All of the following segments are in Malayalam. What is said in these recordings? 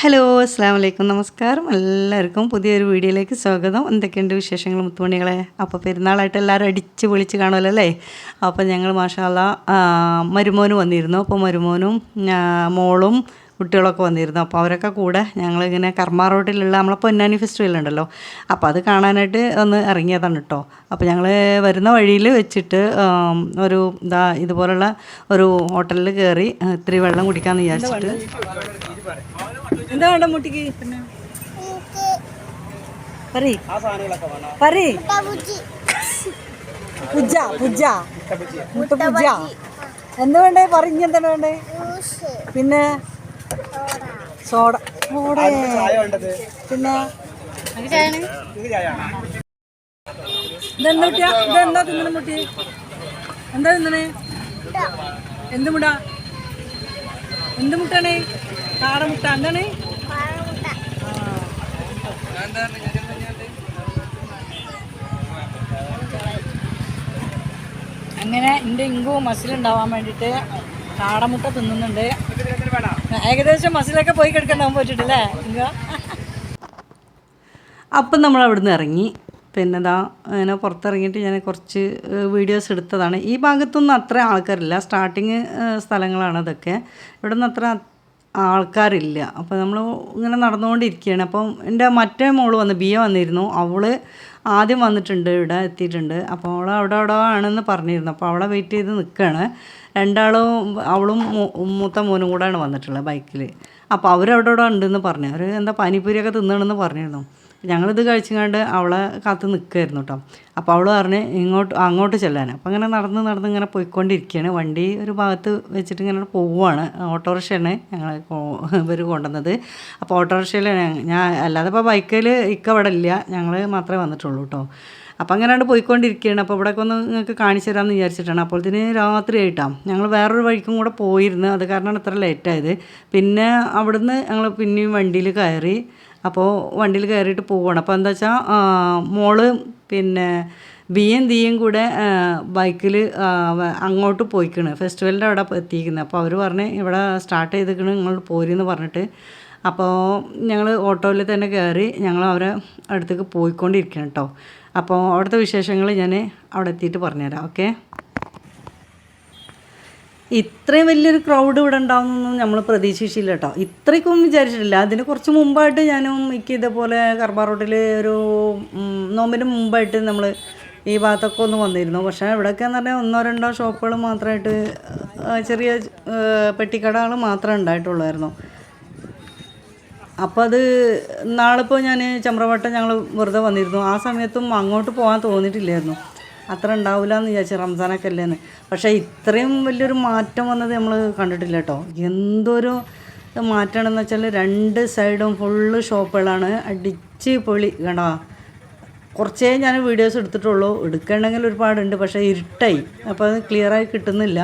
ഹലോ അസ്സാം വലൈക്കും നമസ്കാരം. എല്ലാവർക്കും പുതിയൊരു വീഡിയോയിലേക്ക് സ്വാഗതം. എന്തൊക്കെയുണ്ട് വിശേഷങ്ങൾ മുത്തുമണികളെ? അപ്പോൾ പെരുന്നാളായിട്ട് എല്ലാവരും അടിച്ച് പൊളിച്ച് കാണുമല്ലോ അല്ലേ? അപ്പോൾ ഞങ്ങൾ മാഷാല മരുമോന് വന്നിരുന്നു. അപ്പോൾ മരുമോനും മോളും കുട്ടികളൊക്കെ വന്നിരുന്നു. അപ്പോൾ അവരൊക്കെ കൂടെ ഞങ്ങളിങ്ങനെ കർമ്മ റോഡിലുള്ള നമ്മളെ പൊന്നാനി ഫെസ്റ്റിവൽ ഉണ്ടല്ലോ. അപ്പോൾ അത് കാണാനായിട്ട് ഒന്ന് ഇറങ്ങിയതാണ് കേട്ടോ അപ്പോൾ ഞങ്ങൾ വരുന്ന വഴിയിൽ വെച്ചിട്ട് ഒരു ഇതാ ഇതുപോലുള്ള ഒരു ഹോട്ടലിൽ കയറി ഇത്തിരി വെള്ളം കുടിക്കാമെന്ന് വിചാരിച്ചിട്ട്. എന്താ വേണ്ട മുട്ടിക്ക്? പിന്നെ പറയ്. പറയ്. പുജ പുജ. മുട്ട പുജ എന്താ വേണ്ടേ? പറഞ്ഞ എന്താണ് വേണ്ടേ? പിന്നെ സോഡ. സോഡ. പിന്നെ ഇതെന്താ കുട്ടിയാ? ഇതെന്താ തിന്നണ മുട്ടി? എന്താ തിന്നണേ? എന്ത് മുട എന്ത് മുട്ടാണ്? കാടമുട്ട. എന്താണ്? അങ്ങനെ എന്റെ ഇങ്കു മസിലുണ്ടാവാൻ വേണ്ടിയിട്ട് കാടമുട്ട തിന്നുന്നുണ്ട്. ഏകദേശം മസിലൊക്കെ പോയി കിടക്കണ്ടാവും പറ്റിട്ടില്ലേ ഇങ്ക. അപ്പം നമ്മൾ അവിടുന്ന് ഇറങ്ങി. പിന്നെ ഇതാ അങ്ങനെ പുറത്തിറങ്ങിയിട്ട് ഞാൻ കുറച്ച് വീഡിയോസ് എടുത്തതാണ്. ഈ ഭാഗത്തൊന്നും അത്ര ആൾക്കാരില്ല. സ്റ്റാർട്ടിങ് സ്ഥലങ്ങളാണ് അതൊക്കെ. ഇവിടെ നിന്ന് അത്ര ആൾക്കാരില്ല. അപ്പോൾ നമ്മൾ ഇങ്ങനെ നടന്നുകൊണ്ടിരിക്കുകയാണ്. അപ്പം എന്റെ മറ്റേ മോൾ വന്ന് ബി എ വന്നിരുന്നു. അവൾ ആദ്യം വന്നിട്ടുണ്ട് ഇവിടെ എത്തിയിട്ടുണ്ട്. അപ്പോൾ അവൾ അവിടെ അവിടെ ആണെന്ന് പറഞ്ഞിരുന്നു. അപ്പോൾ അവളെ വെയിറ്റ് ചെയ്ത് നിൽക്കുകയാണ് രണ്ടാളും അവളും മൂത്ത മോനും കൂടെയാണ് വന്നിട്ടുള്ളത് ബൈക്കിൽ അപ്പോൾ അവരവിടെ അവിടെ ഉണ്ടെന്ന് പറഞ്ഞു. അവർ എന്താ പാനിപ്പൂരിയൊക്കെ തിന്നണമെന്ന് പറഞ്ഞിരുന്നു. ഞങ്ങളിത് കഴിച്ചുകൊണ്ട് അവളെ കാത്ത് നിൽക്കുമായിരുന്നു കേട്ടോ അപ്പോൾ അവൾ പറഞ്ഞ് ഇങ്ങോട്ട് അങ്ങോട്ട് ചെല്ലാൻ അപ്പോൾ അങ്ങനെ നടന്ന് നടന്ന് ഇങ്ങനെ പോയിക്കൊണ്ടിരിക്കുകയാണ് വണ്ടി ഒരു ഭാഗത്ത് വെച്ചിട്ട് ഇങ്ങനെ പോവുകയാണ് ഓട്ടോറിക്ഷയാണ് ഞങ്ങൾ ഇവർ കൊണ്ടുവന്നത്. അപ്പോൾ ഓട്ടോറിക്ഷയിലാണ് ഞാൻ അല്ലാതെ ഇപ്പോൾ ബൈക്കിൽ ഇക്ക അവിടെ ഇല്ല. ഞങ്ങൾ മാത്രമേ വന്നിട്ടുള്ളൂ കേട്ടോ അപ്പോൾ അങ്ങനെയാണ് പോയിക്കൊണ്ടിരിക്കുകയാണ് അപ്പോൾ ഇവിടെയൊക്കെ ഒന്ന് നിങ്ങൾക്ക് കാണിച്ചു തരാമെന്ന് വിചാരിച്ചിട്ടാണ്. അപ്പോഴത്തേന് രാത്രി ആയിട്ടാണ് ഞങ്ങൾ വേറൊരു വഴിക്കും കൂടെ പോയിരുന്നു. അത് കാരണമാണ് ഇത്ര ലേറ്റായത് പിന്നെ അവിടുന്ന് ഞങ്ങൾ പിന്നെയും വണ്ടിയിൽ കയറി അപ്പോൾ വണ്ടിയിൽ കയറിയിട്ട് പോവുകയാണ് അപ്പോൾ എന്താ വെച്ചാൽ മോൾ പിന്നെ ബിയും ദിയും കൂടെ ബൈക്കിൽ അങ്ങോട്ട് പോയിക്കണ്. ഫെസ്റ്റിവലിന്റെ അവിടെ എത്തിയിരിക്കുന്നത് അപ്പോൾ അവർ പറഞ്ഞ് ഇവിടെ സ്റ്റാർട്ട് ചെയ്തിരിക്കണ് നിങ്ങൾ പോരെന്ന് പറഞ്ഞിട്ട്. അപ്പോൾ ഞങ്ങൾ ഓട്ടോയിൽ തന്നെ കയറി ഞങ്ങൾ അവരെ അടുത്തേക്ക് പോയിക്കൊണ്ടിരിക്കണം കേട്ടോ അപ്പോൾ അവിടുത്തെ വിശേഷങ്ങൾ ഞാൻ അവിടെ എത്തിയിട്ട് പറഞ്ഞുതരാം. ഓക്കെ? ഇത്രയും വലിയൊരു ക്രൗഡ് ഇവിടെ ഉണ്ടാവുമെന്നൊന്നും നമ്മൾ പ്രതീക്ഷിച്ചില്ല കേട്ടോ ഇത്രയ്ക്കും വിചാരിച്ചിട്ടില്ല. അതിന് കുറച്ച് മുമ്പായിട്ട് ഞാനും മിക്ക ഇതേപോലെ കർബാർ റോഡിൽ ഒരു നോമ്പിന് മുമ്പായിട്ട് നമ്മൾ ഈ ഭാഗത്തൊക്കെ ഒന്ന് വന്നിരുന്നു. പക്ഷേ ഇവിടെയൊക്കെ എന്ന് പറഞ്ഞാൽ ഒന്നോ രണ്ടോ ഷോപ്പുകൾ മാത്രമായിട്ട് ചെറിയ പെട്ടിക്കടകൾ മാത്രമേ ഉണ്ടായിട്ടുള്ളായിരുന്നു. അപ്പോൾ അത് നാളിപ്പോൾ ഞാൻ ചമ്രവട്ടം ഞങ്ങൾ വെറുതെ വന്നിരുന്നു. ആ സമയത്തും അങ്ങോട്ട് പോകാൻ തോന്നിയിട്ടില്ലായിരുന്നു. അത്ര ഉണ്ടാവില്ല എന്ന് വിചാരിച്ചു റംസാനൊക്കെ അല്ലേന്ന്. പക്ഷേ ഇത്രയും വലിയൊരു മാറ്റം വന്നത് നമ്മൾ കണ്ടിട്ടില്ല കേട്ടോ. എന്തൊരു മാറ്റമാണെന്ന് വെച്ചാൽ രണ്ട് സൈഡും ഫുള്ള് ഷോപ്പുകളാണ്. അടിച്ച് പൊളി കണ്ടോ. കുറച്ചേ ഞാൻ വീഡിയോസ് എടുത്തിട്ടുള്ളൂ. എടുക്കണമെങ്കിൽ ഒരുപാടുണ്ട് പക്ഷേ ഇരുട്ടായി. അപ്പോൾ അത് ക്ലിയറായി കിട്ടുന്നില്ല.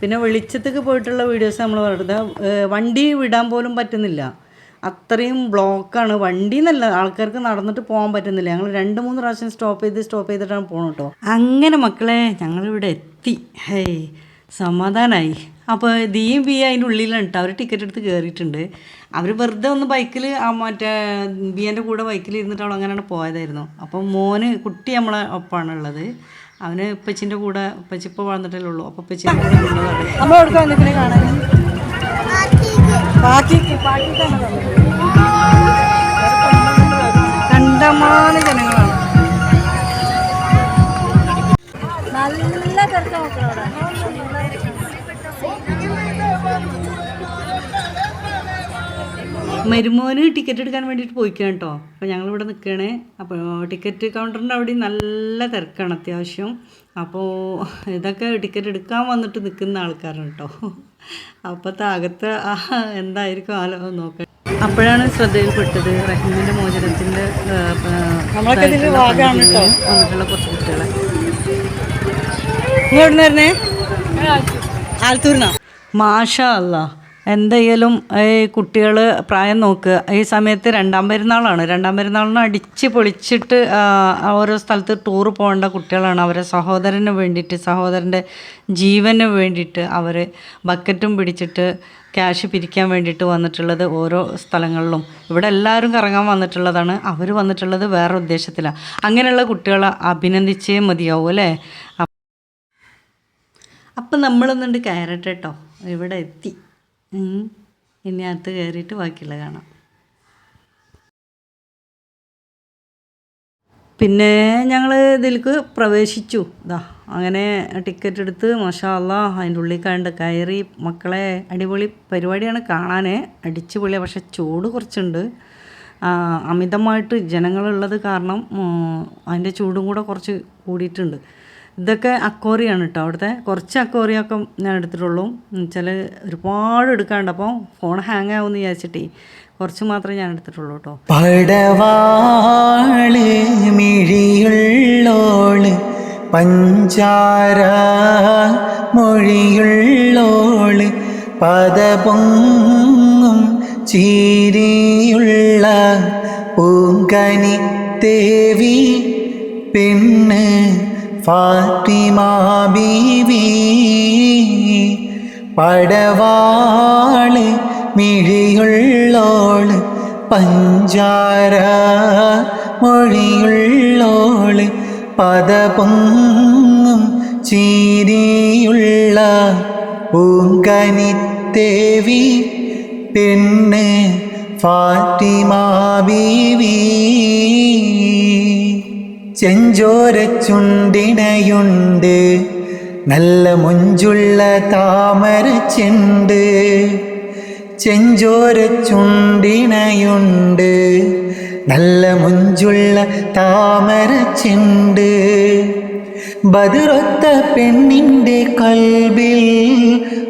പിന്നെ വെളിച്ചത്തേക്ക് പോയിട്ടുള്ള വീഡിയോസ് നമ്മൾ വെറുതെ വണ്ടി വിടാൻ പോലും പറ്റുന്നില്ല. അത്രയും ബ്ലോക്കാണ്. വണ്ടി എന്നല്ല ആൾക്കാർക്ക് നടന്നിട്ട് പോകാൻ പറ്റുന്നില്ല. ഞങ്ങൾ രണ്ട് മൂന്ന് പ്രാവശ്യം സ്റ്റോപ്പ് ചെയ്ത് സ്റ്റോപ്പ് ചെയ്തിട്ടാണ് പോകണം കേട്ടോ. അങ്ങനെ മക്കളെ ഞങ്ങളിവിടെ എത്തി. ഹേ സമാധാനമായി അപ്പോൾ ദീയും ബി അതിന്റെ ഉള്ളിലാണ് കേട്ടോ. അവർ ടിക്കറ്റ് എടുത്ത് കയറിയിട്ടുണ്ട് അവർ വെറുതെ ഒന്ന് ബൈക്കിൽ ആ മറ്റേ ബിയന്റെ കൂടെ ബൈക്കിൽ ഇരുന്നിട്ട് അവൾ അങ്ങനെയാണ് പോയതായിരുന്നു. അപ്പം മോന് കുട്ടി നമ്മളെ ഒപ്പാണുള്ളത് അവന് ഉപ്പച്ചിന്റെ കൂടെ ഉപ്പച്ചി വളർന്നിട്ടല്ലേ ഉള്ളൂ. അപ്പോൾ ഉപ്പച്ചിന്റെ കൂടെ കാണാൻ? ബാക്കി കണ്ടമാന ജനങ്ങളാണ്. നല്ല തിരക്ക മരുമോന് ടിക്കറ്റ് എടുക്കാൻ വേണ്ടിയിട്ട് പോയിക്കാൻ കേട്ടോ. അപ്പോൾ ഞങ്ങളിവിടെ നിൽക്കുകയാണ് അപ്പോൾ ടിക്കറ്റ് കൗണ്ടറിന്റെ അവിടെ നല്ല തിരക്കാണ് അത്യാവശ്യം. അപ്പോൾ ഇതൊക്കെ ടിക്കറ്റ് എടുക്കാൻ വന്നിട്ട് നിൽക്കുന്ന ആൾക്കാരാണ് കേട്ടോ. അപ്പോഴത്തെ അകത്ത് എന്തായിരിക്കും ആലോ നോക്കാം. അപ്പോഴാണ് ശ്രദ്ധയിൽപ്പെട്ടത് റഹീമിന്റെ മോചനത്തിന്റെ. വന്നിട്ടുള്ള കുറച്ച് കുട്ടികളെ. നിങ്ങൾ എവിടെ നിന്ന് വരുന്നേ ആലത്തൂരിനാ മാഷാ അല്ല എന്തായാലും ഈ കുട്ടികൾ പ്രായം നോക്കുക ഈ സമയത്ത് രണ്ടാം പെരുന്നാളാണ്. രണ്ടാം പെരുന്നാളിന് അടിച്ച് പൊളിച്ചിട്ട് ഓരോ സ്ഥലത്ത് ടൂർ പോകേണ്ട കുട്ടികളാണ്. അവരെ സഹോദരന് വേണ്ടിയിട്ട് സഹോദരന്റെ ജീവന് വേണ്ടിയിട്ട് അവർ ബക്കറ്റും പിടിച്ചിട്ട് ക്യാഷ് പിരിക്കാൻ വേണ്ടിയിട്ട് വന്നിട്ടുള്ളത് ഓരോ സ്ഥലങ്ങളിലും. ഇവിടെ എല്ലാവരും കറങ്ങാൻ വന്നിട്ടുള്ളതാണ്. അവർ വന്നിട്ടുള്ളത് വേറെ ഉദ്ദേശത്തിലാണ് അങ്ങനെയുള്ള കുട്ടികളെ അഭിനന്ദിച്ചേ മതിയാവും അല്ലേ? അപ്പം നമ്മളൊന്നുണ്ട് കയറട്ടെ കേട്ടോ ഇവിടെ എത്തി. ഇനി അകത്ത് കയറിയിട്ട് ബാക്കിയുള്ള കാണാം. പിന്നെ ഞങ്ങൾ ഇതിലേക്ക് പ്രവേശിച്ചു. ഇതാ അങ്ങനെ ടിക്കറ്റ് എടുത്ത് മഷാല്ല അതിന്റെ ഉള്ളിൽ കണ്ട് കയറി. മക്കളെ അടിപൊളി പരിപാടിയാണ് കാണാൻ അടിച്ചു പൊളിയ പക്ഷെ ചൂട് കുറച്ചുണ്ട്. അമിതമായിട്ട് ജനങ്ങളുള്ളത് കാരണം അതിന്റെ ചൂടും കൂടെ കുറച്ച് കൂടിയിട്ടുണ്ട്. ഇതൊക്കെ അക്കോറിയാണ് കേട്ടോ അവിടുത്തെ. കുറച്ച് അക്കോറിയൊക്കെ ഞാൻ എടുത്തിട്ടുള്ളൂ. വെച്ചാൽ ഒരുപാട് എടുക്കാണ്ട് അപ്പോൾ ഫോൺ ഹാങ് ആവുമെന്ന് വിചാരിച്ചിട്ടേ കുറച്ച് മാത്രമേ ഞാൻ എടുത്തിട്ടുള്ളൂ കേട്ടോ പടവാൾ മിഴിയുള്ളോൾ പഞ്ചാര മൊഴിയുള്ളോൾ പദപൊങ്ങും ചീരിയുള്ള പൂങ്കനി ദേവി പെണ്ണ് ഫാത്തിമ ബീവി പടവാൾ മിഴിയുള്ളോൾ പഞ്ചാര മൊഴിയുള്ളോൾ പദപൊങ്ങും ചീരിയുള്ള പൂങ്കനിത്തേവി പെണ്ണ് ഫാത്തിമാ ബീവി. ചെഞ്ചോര ചുണ്ടിണയുണ്ട്. നല്ല മുഞ്ചുള്ള താമര ചെണ്ട്. ചെഞ്ചോര ചുണ്ടിണയുണ്ട്. നല്ല മുഞ്ചുള്ള താമര ചെണ്ട്. ബതിറൊത്ത പെണ്ണിന്റെ കൽബിൽ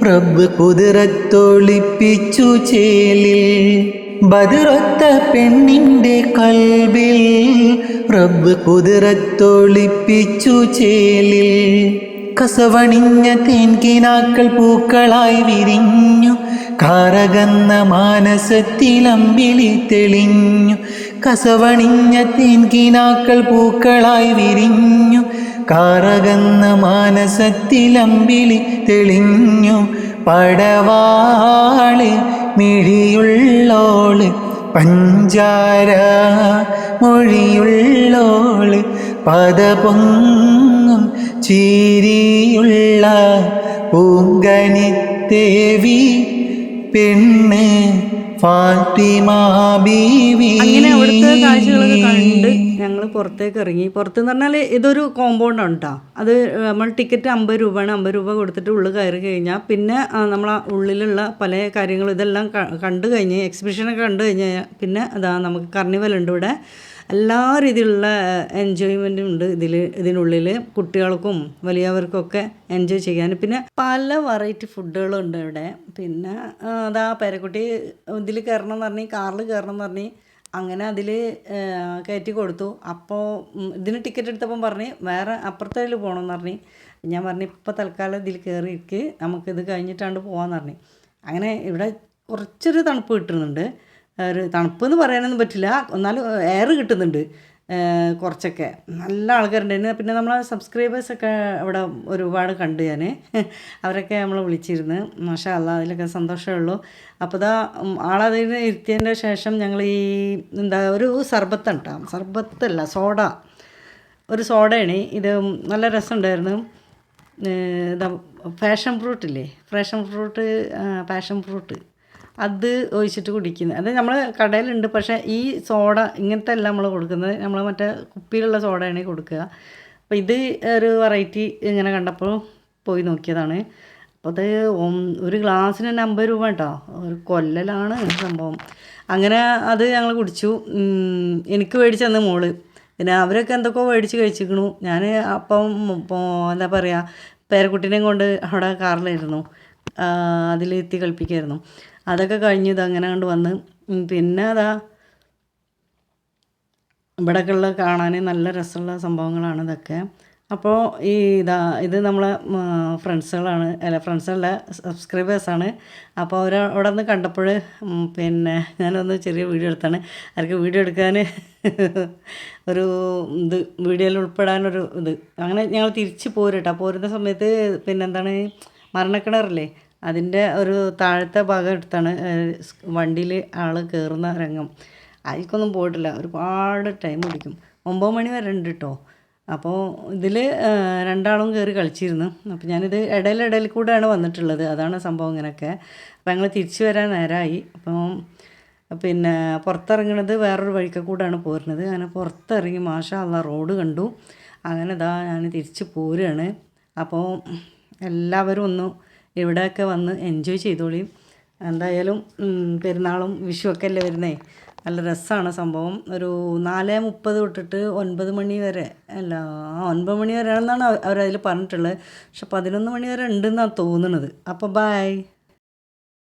റബ്ബ് കുതിരത്തൊളിപ്പിച്ചു ചേലിൽ. ബതിറൊത്ത പെണ്ണിന്റെ കൽബിൽ റബ്ബ് കുതിരത്തൊളിപ്പിച്ചു ചേലിൽ. കസവണിഞ്ഞ തേൻകിനാക്കൾ പൂക്കളായി വിരിഞ്ഞു. കാരകന്ന മാനസത്തിലമ്പിളി തെളിഞ്ഞു. കസവണിഞ്ഞ തേൻകിനാക്കൾ പൂക്കളായി വിരിഞ്ഞു. കാരകന്ന മാനസത്തിലമ്പിളി തെളിഞ്ഞു. പടവാൾ മിഴിയുള്ളോൾ പഞ്ചാര മൊഴിയുള്ളോൾ പദപൊങ്ങും ചീരിയുള്ള ദേവി പെണ്ണ് അങ്ങനെ അവിടുത്തെ കാഴ്ചകളൊക്കെ കണ്ട് ഞങ്ങൾ പുറത്തേക്ക് ഇറങ്ങി. പുറത്തെന്ന് പറഞ്ഞാൽ ഇതൊരു കോമ്പൗണ്ടാണ് കേട്ടോ അത് നമ്മൾ ടിക്കറ്റ് അമ്പത് രൂപയാണ്. അമ്പത് രൂപ കൊടുത്തിട്ട് ഉള്ളിൽ കയറി കഴിഞ്ഞാൽ പിന്നെ നമ്മൾ ഉള്ളിലുള്ള പല കാര്യങ്ങളും ഇതെല്ലാം കണ്ടു കഴിഞ്ഞ് എക്സിബിഷനൊക്കെ കണ്ടു കഴിഞ്ഞാൽ പിന്നെ അതാ നമുക്ക് കർണിവൽ ഉണ്ട് ഇവിടെ. എല്ലാ രീതിയിലുള്ള എൻജോയ്മെന്റും ഉണ്ട് ഇതിൽ ഇതിനുള്ളിൽ കുട്ടികൾക്കും വലിയവർക്കൊക്കെ എൻജോയ് ചെയ്യാൻ പിന്നെ പല വെറൈറ്റി ഫുഡുകളുണ്ട് ഇവിടെ. പിന്നെ അതാ പേരക്കുട്ടി ഇതിൽ കയറണം എന്ന് പറഞ്ഞ് കാറിൽ കയറണം എന്ന് പറഞ്ഞ് അങ്ങനെ അതിൽ കയറ്റി കൊടുത്തു. അപ്പോൾ ഇതിന് ടിക്കറ്റ് എടുത്തപ്പം പറഞ്ഞ് വേറെ അപ്പുറത്തേൽ പോകണമെന്ന് പറഞ്ഞ്. ഞാൻ പറഞ്ഞു ഇപ്പോൾ തൽക്കാലം ഇതിൽ കയറി ഇരിക്കുക നമുക്കിത് കഴിഞ്ഞിട്ടാണ്ട് പോകാമെന്ന് പറഞ്ഞു. അങ്ങനെ ഇവിടെ കുറച്ചൊരു തണുപ്പ് കിട്ടുന്നുണ്ട്. ഒരു തണുപ്പ് എന്ന് പറയാനൊന്നും പറ്റില്ല. എന്നാലും എയർ കിട്ടുന്നുണ്ട്. കുറച്ചൊക്കെ. നല്ല ആൾക്കാരുണ്ടായിരുന്നു. പിന്നെ നമ്മളെ സബ്സ്ക്രൈബേഴ്സൊക്കെ അവിടെ ഒരുപാട് കണ്ടു ഞാൻ അവരൊക്കെ നമ്മൾ വിളിച്ചിരുന്നു. മാഷാ അല്ല അതിലൊക്കെ സന്തോഷമേ ഉള്ളൂ. അപ്പോൾ ഇതാ ആളതിന് ഇരുത്തിയതിന്റെ ശേഷം ഞങ്ങൾ ഈ എന്താ ഒരു സർബത്താണ് കേട്ടോ സർബത്തല്ല സോഡ. ഒരു സോഡയാണ്. ഇത് നല്ല രസമുണ്ടായിരുന്നു. ഇതാ fashion ഫ്രൂട്ടില്ലേ? Fashion fruit passion fruit. അത് ഒഴിച്ചിട്ട് കുടിക്കുന്നത് അത് നമ്മൾ കടയിലുണ്ട് പക്ഷേ ഈ സോഡ ഇങ്ങനത്തെ അല്ല നമ്മൾ കൊടുക്കുന്നത്. നമ്മൾ മറ്റേ കുപ്പിയിലുള്ള സോഡയാണ് കൊടുക്കുക. അപ്പോൾ ഇത് ഒരു വെറൈറ്റി ഇങ്ങനെ കണ്ടപ്പോൾ പോയി നോക്കിയതാണ്. അപ്പോൾ അത് ഒരു ഗ്ലാസ്സിന് തന്നെ അമ്പത് രൂപ കേട്ടോ. ഒരു കൊല്ലലാണ് സംഭവം. അങ്ങനെ അത് ഞങ്ങൾ കുടിച്ചു. എനിക്ക് മേടിച്ച് തന്ന മോൾ. പിന്നെ അവരൊക്കെ എന്തൊക്കെയോ മേടിച്ച് കഴിച്ചിരിക്കണു. ഞാൻ അപ്പം എന്താ പറയുക പേരക്കുട്ടീനെയും കൊണ്ട് അവിടെ കാറിലായിരുന്നു. അതിൽ എത്തി കളിപ്പിക്കായിരുന്നു. അതൊക്കെ കഴിഞ്ഞ് ഇത് അങ്ങനെ കണ്ട് വന്ന് പിന്നെ അതാ ഇവിടെയൊക്കെയുള്ള കാണാൻ നല്ല രസമുള്ള സംഭവങ്ങളാണ് ഇതൊക്കെ. അപ്പോൾ ഈ ഇതാ ഇത് നമ്മളെ ഫ്രണ്ട്സുകളാണ് അല്ല ഫ്രണ്ട്സല്ല സബ്സ്ക്രൈബേഴ്സാണ്. അപ്പോൾ അവർ അവിടെ നിന്ന് കണ്ടപ്പോൾ പിന്നെ ഞാനൊന്ന് ചെറിയ വീഡിയോ എടുത്താണ്. അവർക്ക് വീഡിയോ എടുക്കാൻ ഒരു ഇത് വീഡിയോയിൽ ഉൾപ്പെടാനൊരു ഇത്. അങ്ങനെ ഞങ്ങൾ തിരിച്ച് പോരട്ടോ. പോരുന്ന സമയത്ത് പിന്നെന്താണ് മരണക്കിണറില്ലേ? അതിന്റെ ഒരു താഴത്തെ ഭാഗം എടുത്താണ് വണ്ടിയിൽ ആൾ കയറുന്ന രംഗം. അതിക്കൊന്നും പോയിട്ടില്ല. ഒരുപാട് ടൈം പിടിക്കും. ഒമ്പത് മണി വരെ ഉണ്ട് കേട്ടോ അപ്പോൾ ഇതിൽ രണ്ടാളും കയറി കളിച്ചിരുന്നു. അപ്പോൾ ഞാനിത് ഇടയിലിടയിൽ കൂടെയാണ് വന്നിട്ടുള്ളത്. അതാണ് സംഭവം ഇങ്ങനെയൊക്കെ അപ്പോൾ ഞങ്ങൾ തിരിച്ചു വരാൻ നേരമായി അപ്പം പിന്നെ പുറത്തിറങ്ങണത് വേറൊരു വഴിക്ക് കൂടെയാണ് പോരുന്നത്. അങ്ങനെ പുറത്തിറങ്ങി മാഷാ അള്ള റോഡ് കണ്ടു. അങ്ങനെ ഇതാ ഞാൻ തിരിച്ച് പോരുകയാണ് അപ്പോൾ എല്ലാവരും ഒന്ന് ഇവിടെയൊക്കെ വന്ന് എൻജോയ് ചെയ്തോളിയും എന്തായാലും പെരുന്നാളും വിഷുവൊക്കെ അല്ലേ വരുന്നേ? നല്ല രസമാണ് സംഭവം. ഒരു നാല് മുപ്പത് തൊട്ടിട്ട് ഒൻപത് മണി വരെ അല്ല ആ ഒൻപത് മണി വരെ ആണെന്നാണ് അവരതിൽ പറഞ്ഞിട്ടുള്ളത്. പക്ഷെ പതിനൊന്ന് മണി വരെ ഉണ്ടെന്നാണ് തോന്നുന്നത് അപ്പോൾ ബായ്